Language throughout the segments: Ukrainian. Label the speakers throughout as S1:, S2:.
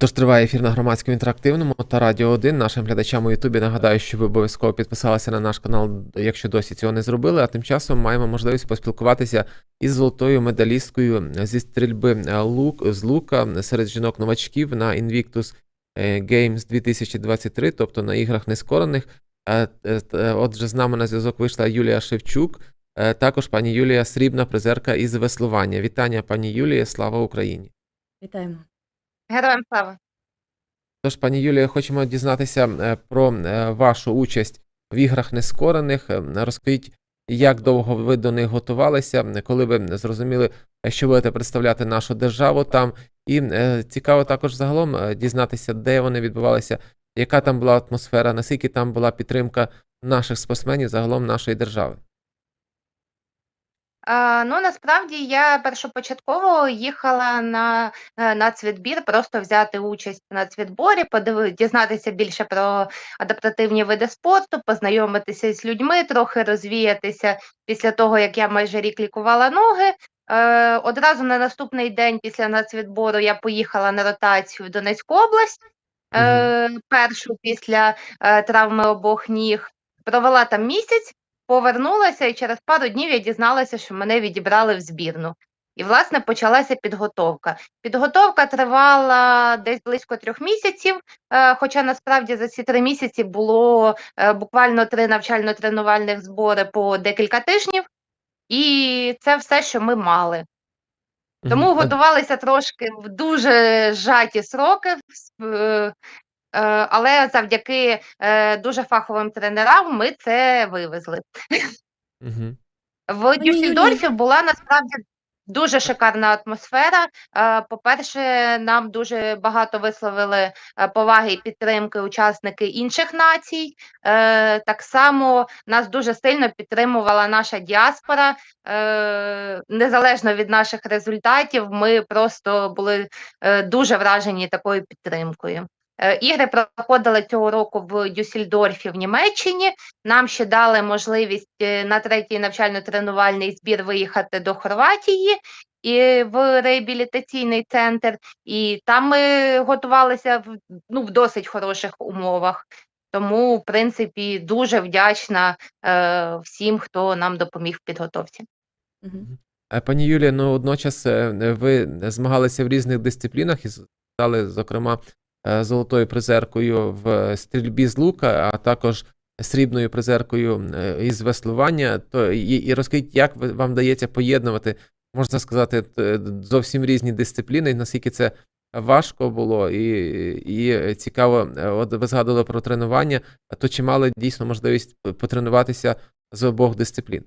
S1: Отож триває ефір на громадському інтерактивному та Радіо 1. Нашим глядачам у Ютубі нагадаю, що ви обов'язково підписалися на наш канал, якщо досі цього не зробили. А тим часом маємо можливість поспілкуватися із золотою медалісткою зі стрільби е, лук з лука серед жінок-новачків на Invictus е, Games 2023, тобто на іграх нескорених. Е, Отже, з нами на зв'язок вийшла Юлія Шевчук. Також пані Юлія срібна призерка із веслування. Вітання, пані Юлія, слава Україні!
S2: Вітаємо.
S3: Героям слава.
S1: Тож, пані Юлія, хочемо дізнатися е, про е, вашу участь в іграх нескорених. Е, Розкажіть, як довго ви до них готувалися, коли ви зрозуміли, що будете представляти нашу державу там. І цікаво також загалом дізнатися, де вони відбувалися, яка там була атмосфера, наскільки там була підтримка наших спортсменів, загалом нашої держави.
S3: Ну насправді я першопочатково їхала на е, нацвідбір, просто взяти участь в нацвідборі, подиви, дізнатися більше про адаптативні види спорту, познайомитися з людьми, трохи розвіятися після того, як я майже рік лікувала ноги. Е, одразу на наступний день після нацвідбору я поїхала на ротацію в Донецьку область, е, першу після травми обох ніг. Провела там місяць. Повернулася, і через пару днів я дізналася, що мене відібрали в збірну. І, власне, почалася підготовка. Підготовка тривала десь близько трьох місяців, е, хоча насправді за ці три місяці було е, буквально три навчально-тренувальних збори по декілька тижнів, і це все, що ми мали. Тому.
S1: А-
S3: готувалися трошки в дуже зжаті сроки, але завдяки е, дуже фаховим тренерам ми це вивезли.
S1: Мгм.
S3: В Дюссельдорфі була насправді дуже шикарна атмосфера. Е, По-перше, нам дуже багато висловили е, поваги і підтримки учасники інших націй. Е, Так само нас дуже сильно підтримувала наша діаспора. Е, Незалежно від наших результатів, ми просто були е, дуже вражені такою підтримкою. Е, Ігри проходили цього року в Дюссельдорфі в Німеччині. Нам ще дали можливість е, на третій навчально-тренувальний збір виїхати до Хорватії і в реабілітаційний центр. І там ми готувалися в, ну, в досить хороших умовах. Тому, в принципі, дуже вдячна е, всім, хто нам допоміг в підготовці.
S1: Пані Юлія, ну водночас е, ви змагалися в різних дисциплінах і стали, зокрема, золотою призеркою в стрільбі з лука, а також срібною призеркою е, із веслування. То і, і розкажіть, як вам вдається поєднувати, можна сказати, зовсім різні дисципліни, наскільки це важко було, і, і цікаво, е, от ви згадували про тренування, то чи мали дійсно можливість потренуватися з обох дисциплін?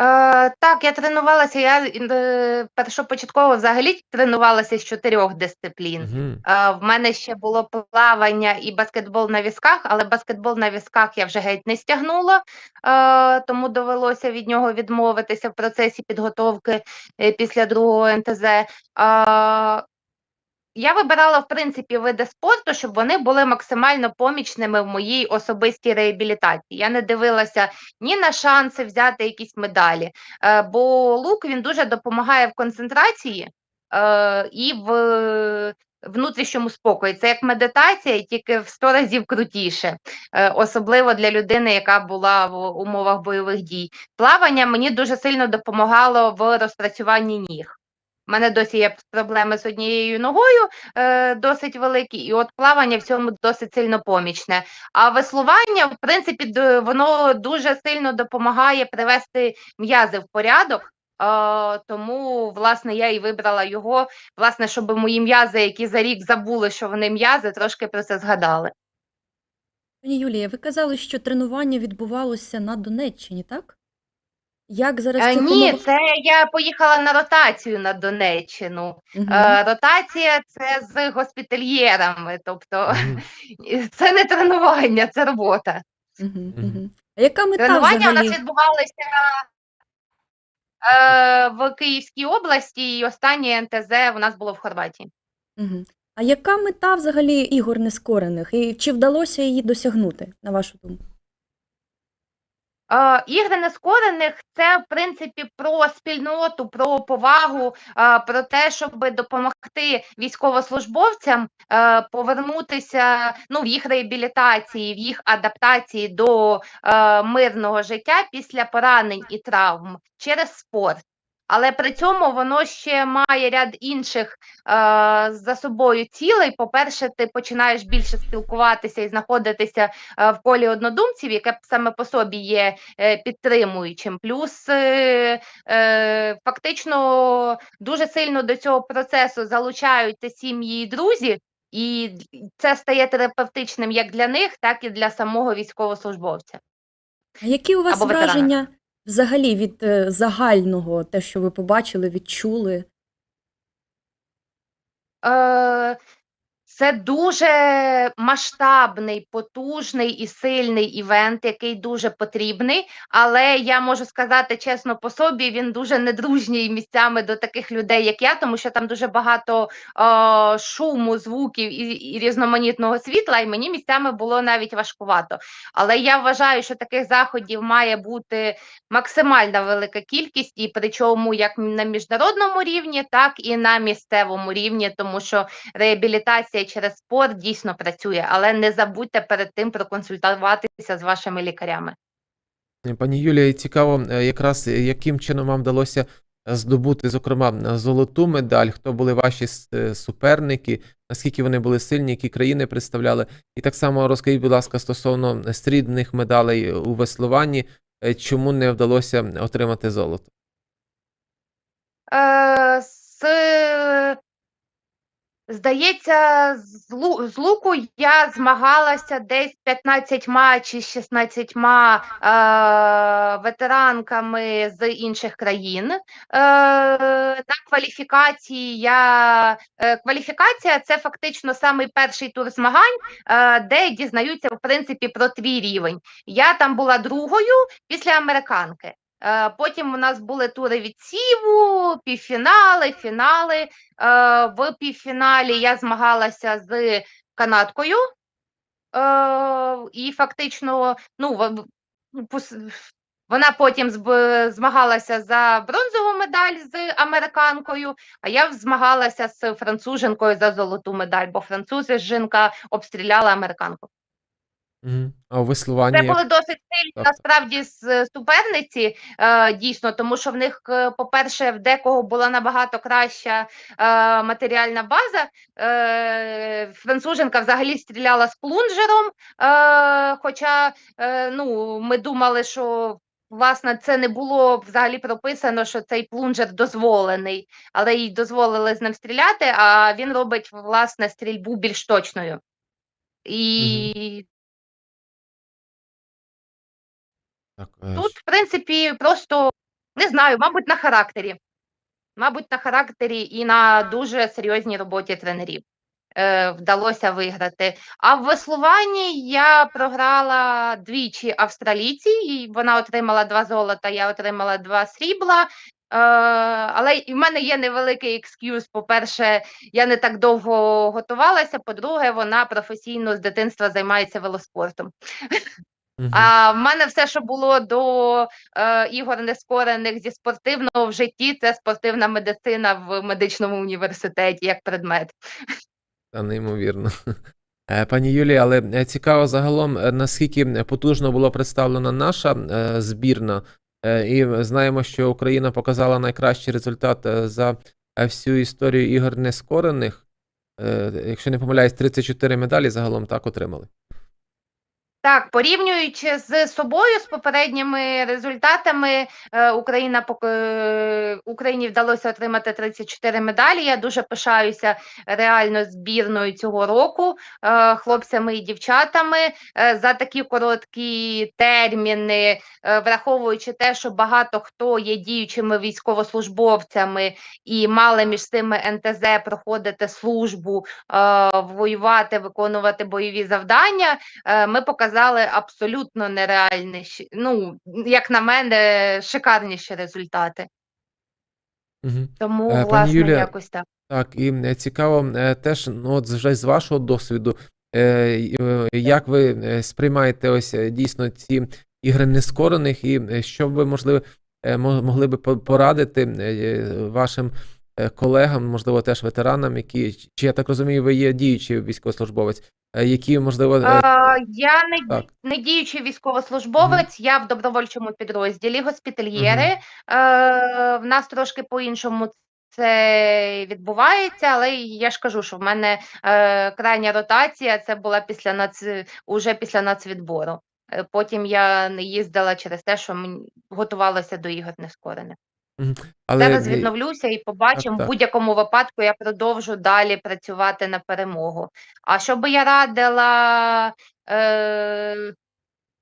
S3: Е, так, я тренувалася. Я е, першопочатково взагалі тренувалася з чотирьох дисциплін.
S1: Мгм.
S3: Е, В мене ще було плавання і баскетбол на візках, але баскетбол на візках я вже геть не стягнула, е, тому довелося від нього відмовитися в процесі підготовки е, після другого НТЗ. Е, Я вибирала, в принципі, види спорту, щоб вони були максимально помічними в моїй особистій реабілітації. Я не дивилася ні на шанси взяти якісь медалі, е, бо лук він дуже допомагає в концентрації е, і в внутрішньому спокої. Це як медитація, тільки в 100 разів крутіше, е, особливо для людини, яка була в умовах бойових дій. Плавання мені дуже сильно допомагало в розпрацюванні ніг. У мене досі є проблеми з однією ногою е, досить великі, і от плавання в цьому досить сильно помічне. А веслування, в принципі, воно дуже сильно допомагає привести м'язи в порядок. Е, тому, власне, я і вибрала його, власне, щоб мої м'язи, які за рік забули, що вони м'язи, трошки про це згадали.
S2: Пані Юлія, ви казали, що тренування відбувалося на Донеччині, так? Як зараз
S3: Е, ні, це я поїхала на ротацію на Донеччину. Е, ротація це з госпітальєрами, тобто
S1: Мгм.
S3: це не тренування, це робота.
S2: Мгм. А яка мета
S3: Тренування у нас відбувалися е, в Київській області, і останнє НТЗ у нас було в Хорватії.
S2: Мгм. А яка мета взагалі ігор нескорених? І чи вдалося її досягнути, на вашу думку?
S3: Е, ігри нескорених це в принципі про спільноту, про повагу, е, про те, щоб допомогти військовослужбовцям е, повернутися ну, в їх реабілітації, в їх адаптації до мирного життя після поранень і травм через спорт. Але при цьому воно ще має ряд інших е, за собою цілей. По-перше, ти починаєш більше спілкуватися і знаходитися е, в колі однодумців, яке саме по собі є е, підтримуючим. Плюс е, е, фактично дуже сильно до цього процесу залучаються сім'ї і друзі, і це стає терапевтичним як для них, так і для самого військовослужбовця.
S2: А які у вас
S3: Або ветерана.
S2: Взагалі від е, загального, те, що ви побачили, відчули?
S3: Е, Це дуже масштабний, потужний і сильний івент, який дуже потрібний. Але я можу сказати чесно по собі, він дуже недружній місцями до таких людей, як я, тому що там дуже багато е, шуму, звуків і, і різноманітного світла, і мені місцями було навіть важкувато. Але я вважаю, що таких заходів має бути максимальна велика кількість, і причому як на міжнародному рівні, так і на місцевому рівні, тому що реабілітація через спорт дійсно працює, але не забудьте перед тим проконсультуватися з вашими лікарями.
S1: Пані Юлія, цікаво, е, якраз е, яким чином вам вдалося е, здобути, зокрема, золоту медаль, хто були ваші суперники, наскільки вони були сильні, які країни представляли. І так само розкажіть, будь ласка, стосовно срібних медалей у веслуванні, чому не вдалося отримати золото?
S3: Е, з, здається, з, луку я змагалася десь 15 чи 16 е, ветеранками з інших країн. Е, на кваліфікації я е, кваліфікація це фактично самий перший тур змагань, е, де дізнаються в принципі про твій рівень. Я там була другою після американки. Е, Потім у нас були тури відсіву, півфінали, фінали. Е, В півфіналі я змагалася з канадкою. Е, І фактично, ну, пос- вона потім змагалася за бронзову медаль з американкою, а я змагалася з француженкою за золоту медаль, бо француженка обстріляла американку.
S1: Мгм. А у веслуванні
S3: Це
S1: як?
S3: були досить сильні
S1: Так.
S3: насправді з суперниці, е, дійсно, тому що в них, е, по-перше, в декого була набагато краща е, матеріальна база. Е, француженка взагалі стріляла з плунжером, е, хоча е, ну, ми думали, що. Власне, це не було взагалі прописано, що цей плунжер дозволений, але їй дозволили з ним стріляти, а він робить власне стрільбу більш точною. І
S1: Так, е,
S3: Тут, в принципі, просто не знаю, мабуть, на характері. Мабуть, на характері і на дуже серйозній роботі тренерів е, вдалося виграти. А в веслуванні я програла двічі австралійці, і вона отримала два золота, я отримала два срібла. Е, але і в мене є невеликий екскюз. По-перше, я не так довго готувалася. По-друге, вона професійно з дитинства займається велоспортом. А в мене все, що було до е, ігор нескорених зі спортивного в житті, це спортивна медицина в медичному університеті як предмет.
S1: Та неймовірно. Е, Пані Юлії, але е, цікаво загалом, е, наскільки потужно була представлена наша збірна, і знаємо, що Україна показала найкращий результат за всю історію ігор нескорених. Якщо не помиляюсь, 34 медалі загалом так отримали.
S3: Так, порівнюючи з собою з попередніми результатами, е, Україна е, Україні вдалося отримати 34 медалі. Я дуже пишаюся реально збірною цього року, е, хлопцями і дівчатами за такі короткі терміни, враховуючи те, що багато хто є діючими військовослужбовцями і мали між цими НТЗ проходити службу, воювати, виконувати бойові завдання. Ми показали абсолютно нереальні, ну, як на мене, шикарніші результати.
S1: Мгм.
S3: Тому,
S1: Е, пані
S3: власне,
S1: Юлія,
S3: якось так.
S1: Так, і е, цікаво е, теж, ну от вже з вашого досвіду, е, е, як ви сприймаєте ось дійсно ці ігри нескорених, і що б ви можливо могли би порадити вашим колегам, можливо, теж ветеранам, які чи я так розумію, ви є діючий військовослужбовець, які можливо е,
S3: Е, я не,
S1: так.
S3: не діючий військовослужбовець, я в добровольчому підрозділі госпітальєри.
S1: Мгм.
S3: Е, в нас трошки по-іншому це відбувається, але я ж кажу, що в мене е, крайня ротація це була після нац... уже після нацвідбору. Е, Потім я не їздила через те, що мені готувалася до ігор нескорених.
S1: Але
S3: Зараз відновлюся і побачимо.
S1: так.
S3: В будь-якому випадку я продовжу далі працювати на перемогу. А що би я радила, е,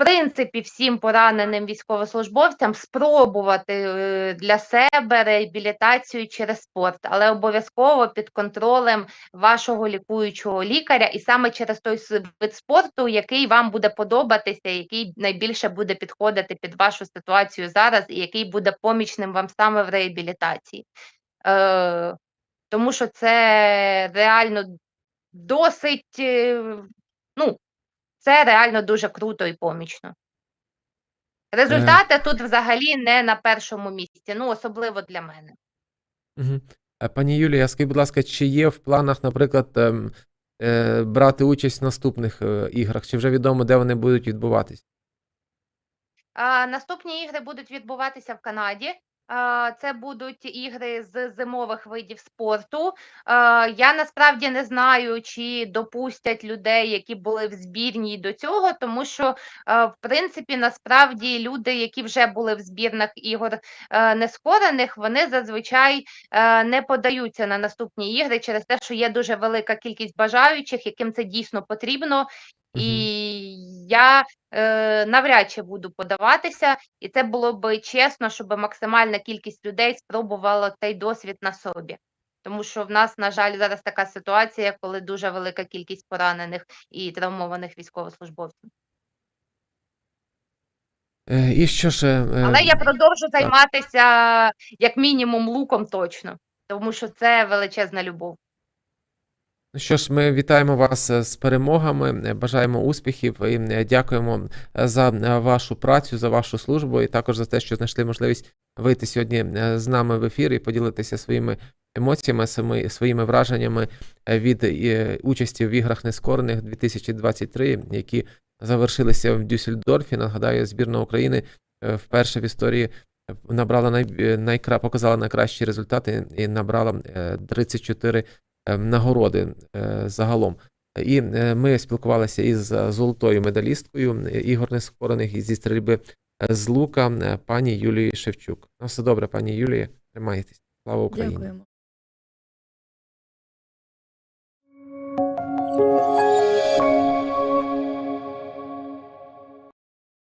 S3: принципі, всім пораненим військовослужбовцям спробувати е, для себе реабілітацію через спорт, але обов'язково під контролем вашого лікуючого лікаря, і саме через той вид спорту, який вам буде подобатися, який найбільше буде підходити під вашу ситуацію зараз, і який буде помічним вам саме в реабілітації. Е, тому що це реально досить, е, це реально дуже круто і помічно. Результати тут взагалі не на першому місці, ну особливо для мене.
S1: Е, Пані Юлія, скажіть, будь ласка, чи є в планах, наприклад, ем, е, брати участь в наступних е, іграх? Чи вже відомо, де вони будуть відбуватись?
S3: А, наступні ігри будуть відбуватися в Канаді. Це будуть ігри з зимових видів спорту. Я насправді не знаю, чи допустять людей, які були в збірній до цього, тому що, в принципі, насправді люди, які вже були в збірних ігор е, нескорених, вони зазвичай е, не подаються на наступні ігри через те, що є дуже велика кількість бажаючих, яким це дійсно потрібно. І я е, навряд чи буду подаватися, і це було би чесно, щоб максимальна кількість людей спробувала цей досвід на собі. Тому що в нас, на жаль, зараз така ситуація, коли дуже велика кількість поранених і травмованих військовослужбовців.
S1: Е, І що ж, е,
S3: Але я продовжу займатися як мінімум луком точно, тому що це величезна любов.
S1: Ну що ж, ми вітаємо вас е, з перемогами, е, бажаємо успіхів і е, дякуємо за вашу працю, за вашу службу і також за те, що знайшли можливість вийти сьогодні з нами в ефір і поділитися своїми емоціями, своїми- враженнями від участі в іграх нескорених 2023, які завершилися в Дюссельдорфі. Нагадаю, збірна України вперше в історії набрала най, найкра, показала найкращі результати і набрала е, 34 е, нагороди е, загалом. І е, ми спілкувалися із е, золотою медалісткою е, ігор нескорених зі стрільби е, з лука е, пані Юлії Шевчук. Ну, все добре, пані Юлія, тримайтесь. Слава Україні!
S2: Дякуємо.